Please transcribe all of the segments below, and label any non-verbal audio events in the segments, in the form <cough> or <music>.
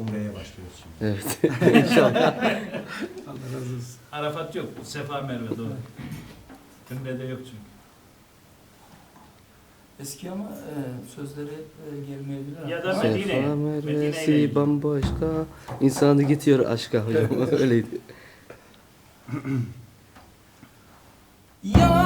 Umre'ye başlıyoruz şimdi. Evet. <laughs> İnşallah. Allah razı olsun. Arafat yok. Sefa Merve doğru. Ümrede yok çünkü. Eski ama e, sözleri e, gelmeyebilir. Ya da. Sefa Medine ile Mervesi bambaşka. İnsanı getiriyor aşka hocam. <laughs> Öyleydi. Yanına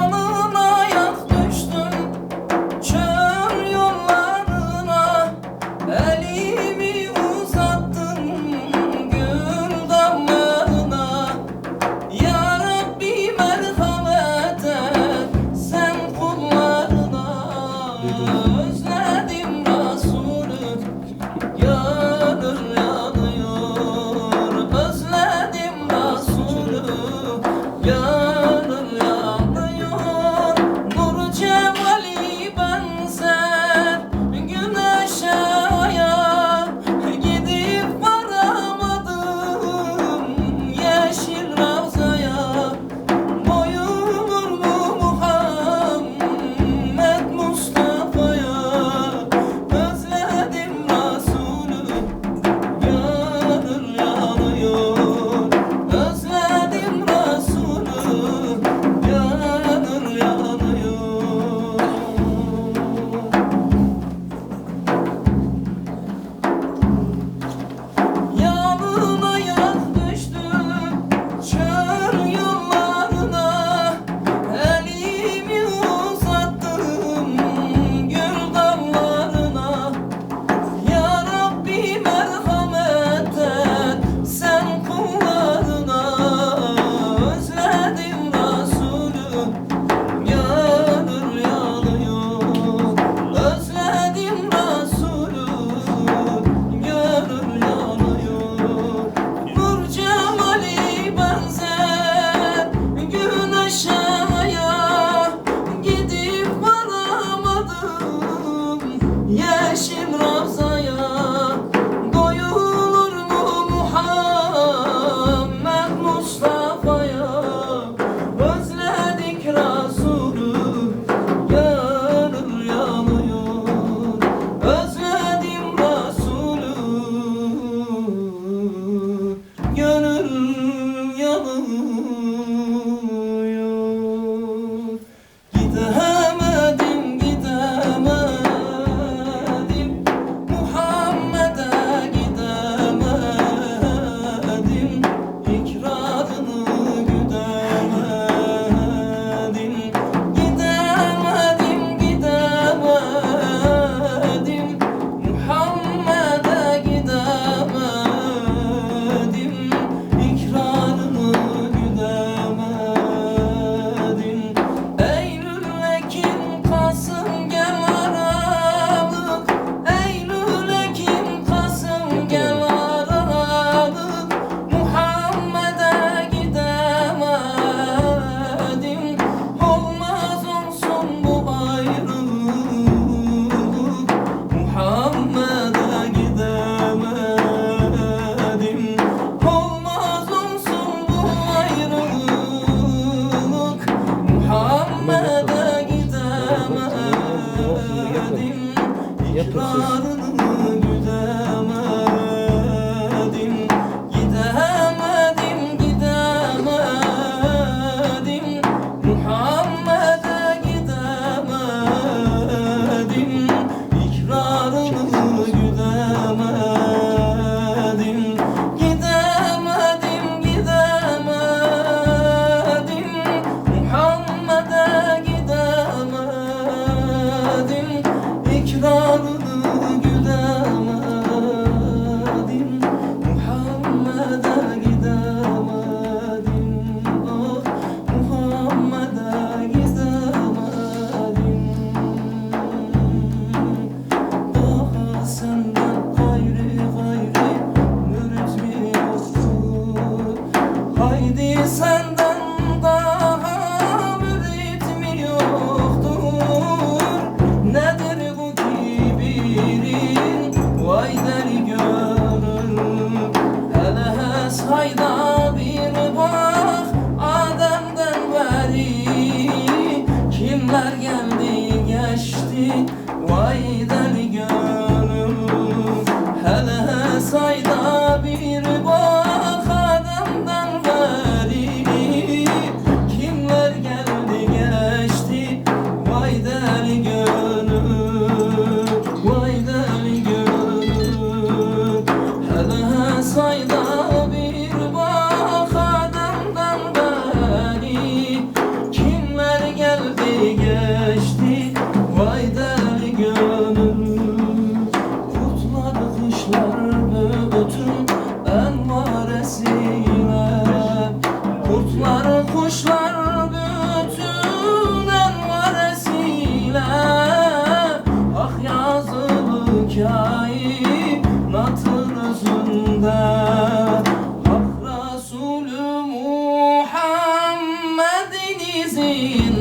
sayda bir bak adamdan beri. Kimler geldi geçti? Vay deli gönül. Kurtlar kuşlar bütün envaresiyle Kurtlar kuşlar bütün envaresiyle Ah yazılı me